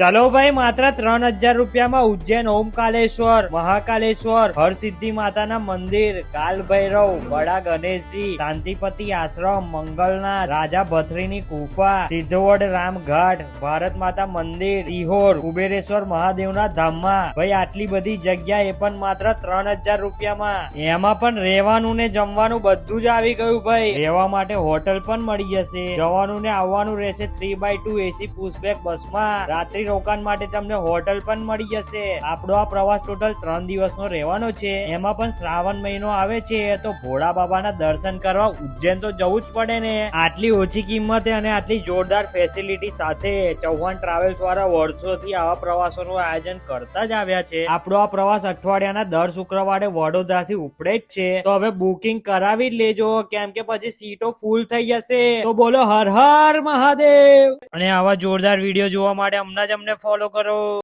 ચલો ભાઈ, માત્ર ત્રણ હજાર રૂપિયામાં ઉજ્જૈન ઓમકાલેશ્વર, મહાકાલેશ્વર, હરસિદ્ધિ માતાના મંદિર કાલ ભૈરવ બડા ગણેશજી, શાંતિપતિ આશ્રમ, મંગલનાથ, રાજા ભથરીની ગુફા, સિદ્ધવડ રામઘાટ, ભારત માતા મંદિર સિહોર કુબેરેશ્વર મહાદેવના ધામમાં. ભાઈ, આટલી બધી જગ્યા એ પણ માત્ર ત્રણ હજાર રૂપિયામાં. એમાં પણ રહેવાનું ને જમવાનું બધું જ આવી ગયું ભાઈ. રહેવા માટે હોટલ પણ મળી જશે. જવાનું ને આવવાનું રહેશે three by two AC pushback બસમાં. રાત્રિ રોકાણ માટે તમને હોટલ પણ મળી જશે. આપણો આ પ્રવાસ ટોટલ ત્રણ દિવસનો રહેવાનો છે. એમાં પણ શ્રાવણ મહિનો આવે છે, તો ભોળા બાબાના દર્શન કરવા ઉજ્જૈન તો જવું જ પડે ને. આટલી ઓછી કિંમતે અને આટલી જોરદાર ફેસિલિટી સાથે ચૌહાણ ટ્રાવેલ્સ વાળા વર્ષોથી આવા પ્રવાસોનું આયોજન કરતા જ આવ્યા છે. આપણો આ પ્રવાસ અઠવાડિયાના દર શુક્રવારે વડોદરાથી ઉપડે જ છે. તો હવે બુકિંગ કરાવી જ લેજો, કેમ કે પછી સીટો ફૂલ થઈ જશે. તો બોલો હર હર મહાદેવ. અને આવા જોરદાર વીડિયો જોવા માટે હમણાં જ અમને ફોલો કરો.